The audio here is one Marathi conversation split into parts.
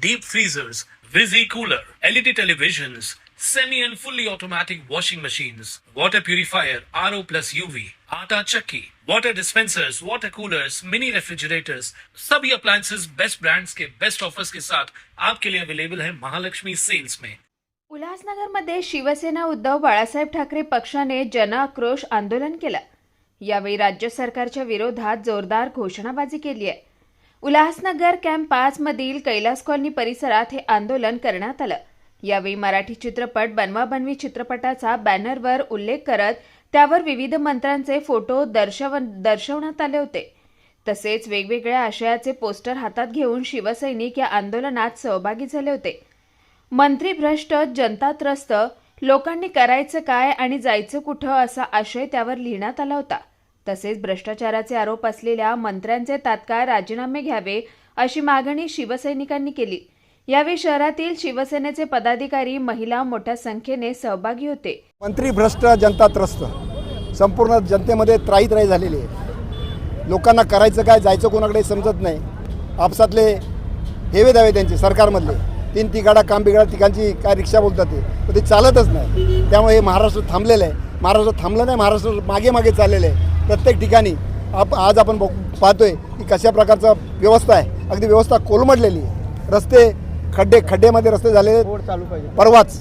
deep freezers, Visi cooler, LED televisions, semi and fully automatic washing machines, water purifier, RO plus UV, आटा chakki, water dispensers, water coolers, mini refrigerators, सभी appliances best brands के best offers के साथ आपके लिए available है महालक्ष्मी सेल्स में उल्हासनगरमध्ये शिवसेना उद्धव बाळासाहेब ठाकरे पक्षाने जनआक्रोश आंदोलन केलं यावेळी राज्य सरकारच्या विरोधात जोरदार घोषणाबाजी केली आहे उल्हासनगर कॅम्प पाच मधील कैलास कॉलनी परिसरात हे आंदोलन करण्यात आलं. यावेळी मराठी चित्रपट बनवा बनवी चित्रपटाचा बॅनरवर उल्लेख करत त्यावर विविध मंत्र्यांचे फोटो दर्शव दर्शवण्यात आले होते. तसेच वेगवेगळ्या आशयाचे पोस्टर हातात घेऊन शिवसैनिक या आंदोलनात सहभागी झाले होते. मंत्री भ्रष्ट जनता त्रस्त लोकांनी करायचं काय आणि जायचं कुठं असा आशय त्यावर लिहिण्यात आला होता. तसेच भ्रष्टाचाराचे आरोप असलेल्या मंत्र्यांचे तात्काळ राजीनामे घ्यावे अशी मागणी शिवसैनिकांनी केली. यावेळी शहरातील शिवसेनेचे पदाधिकारी महिला मोठ्या संख्येने सहभागी होते. मंत्री भ्रष्ट जनता त्रस्त. संपूर्ण जनतेमध्ये त्राही त्राही झालेली आहे. लोकांना करायचं काय जायचं कोणाकडे समजत नाही. आपसातले हेवे दावे त्यांचे सरकारमधले. तीन तिघाडा काम बिघाडा तिघांची काय रिक्षा बोलतात ते. पण ते चालतच नाही. त्यामुळे हे महाराष्ट्र थांबलेलं आहे. महाराष्ट्र थांबलं नाही महाराष्ट्र मागे मागे चाललेलं आहे. प्रत्येक ठिकाणी आप आज आपण पाहतोय की कशा प्रकारचा व्यवस्था आहे. अगदी व्यवस्था कोलमडलेली आहे. रस्ते खड्डे खड्डेमध्ये रस्ते आहेत. परवाच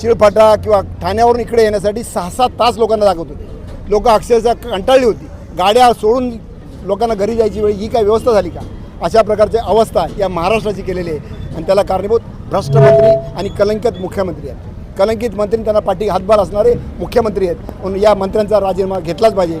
शिळफाटा किंवा ठाण्यावरून इकडे येण्यासाठी सहा सात तास लोकांना दाखवत होते. लोक अक्षरशः कंटाळली होती. गाड्या सोडून लोकांना घरी जायची वेळ ही काय व्यवस्था झाली का? अशा प्रकारची अवस्था या महाराष्ट्राची केलेली आहे. आणि त्याला कारणीभूत भ्रष्ट मंत्री आणि कलंकित मुख्यमंत्री आहेत. कलंकित मंत्री त्यांना पाठी हातभार असणारे मुख्यमंत्री आहेत. म्हणून या मंत्र्यांचा राजीनामा घेतलाच पाहिजे.